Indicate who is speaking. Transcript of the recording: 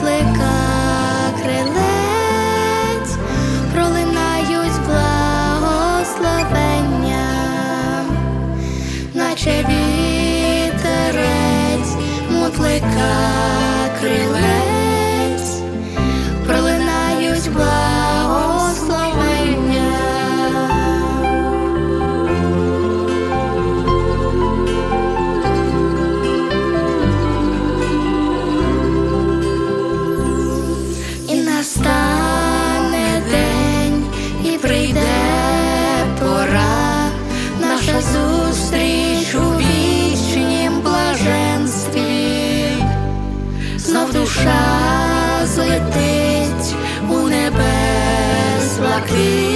Speaker 1: мутлика злетить у небес блакить,